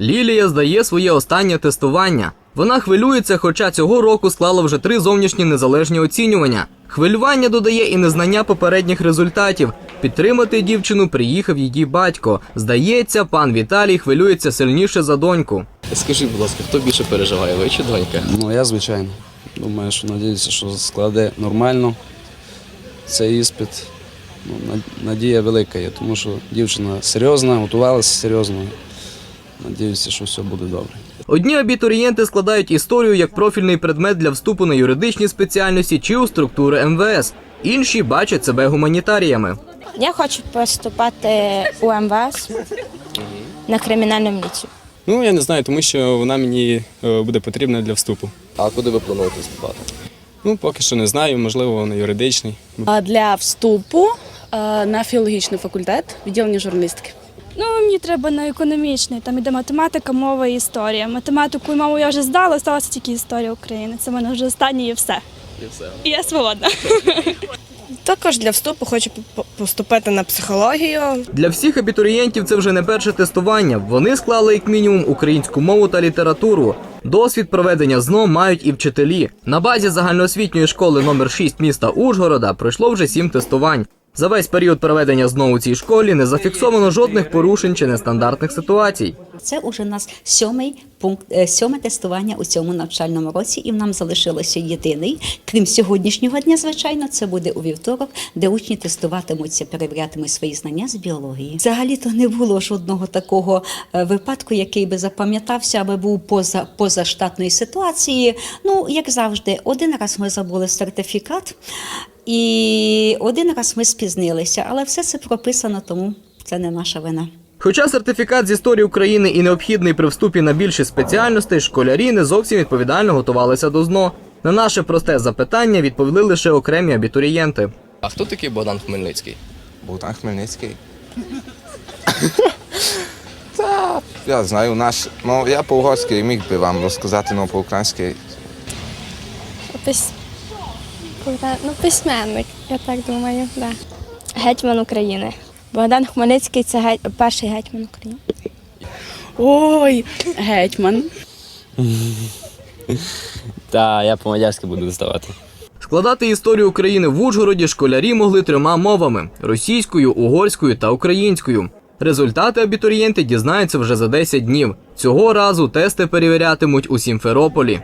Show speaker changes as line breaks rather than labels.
Лілія здає своє останнє тестування. Вона хвилюється, хоча цього року склала вже три зовнішні незалежні оцінювання. Хвилювання додає і незнання попередніх результатів. Підтримати дівчину приїхав її батько. Здається, пан Віталій хвилюється сильніше за доньку.
Скажіть, будь ласка, хто більше переживає, ви чи донька?
Ну, я звичайно. Думаю, що надіюся, що складе нормально цей іспит. Ну, надія велика є, тому що дівчина серйозна, готувалася серйозно. Надіюся, що все буде добре.
Одні абітурієнти складають історію як профільний предмет для вступу на юридичні спеціальності чи у структури МВС. Інші бачать себе гуманітаріями.
Я хочу поступати у МВС на кримінальну міліцію.
Ну, я не знаю, тому що вона мені е, буде потрібна для вступу.
А куди ви плануєте вступати?
Ну, поки що не знаю, можливо, на юридичний.
А Для вступу е, на філологічний факультет відділення журналістики.
Ну, мені треба на економічний. Там іде математика, мова і історія. Математику і мову я вже здала, сталася тільки історія України. Це в мене вже останнє і все.
І все.
І я свободна.
Також для вступу хочу поступити на психологію.
Для всіх абітурієнтів це вже не перше тестування. Вони склали як мінімум українську мову та літературу. Досвід проведення ЗНО мають і вчителі. На базі загальноосвітньої школи номер 6 міста Ужгорода пройшло вже сім тестувань. За весь період проведення знову цій школі не зафіксовано жодних порушень чи нестандартних ситуацій.
Це уже нас сьомий пункт, е, сьоме тестування у цьому навчальному році, і нам залишилося єдиний, крім сьогоднішнього дня, звичайно, це буде у вівторок, де учні тестуватимуться, перевірятимуть свої знання з біології. Взагалі то не було жодного такого е, випадку, який би запам'ятався, аби був поза позаштатної ситуації. Ну, як завжди, один раз ми забули сертифікат, і один раз ми спізнилися, але все це прописано, тому це не наша вина.
Хоча сертифікат з історії України і необхідний при вступі на більшість спеціальностей, школярі не зовсім відповідально готувалися до ЗНО. На наше просте запитання відповіли лише окремі абітурієнти.
А хто такий Богдан Хмельницький?
Богдан Хмельницький. Та, я знаю, наш. Ну, я по-угорськи міг би вам розказати, але по-українськи.
Пис... Ну, письменник, я так думаю, да. Гетьман України. Богдан Хмельницький це геть... перший гетьман України.
Ой, гетьман.
Та я по-мадярськи буду здавати.
Складати історію України в Ужгороді школярі могли трьома мовами: російською, угорською та українською. Результати абітурієнти дізнаються вже за 10 днів. Цього разу тести перевірятимуть у Сімферополі.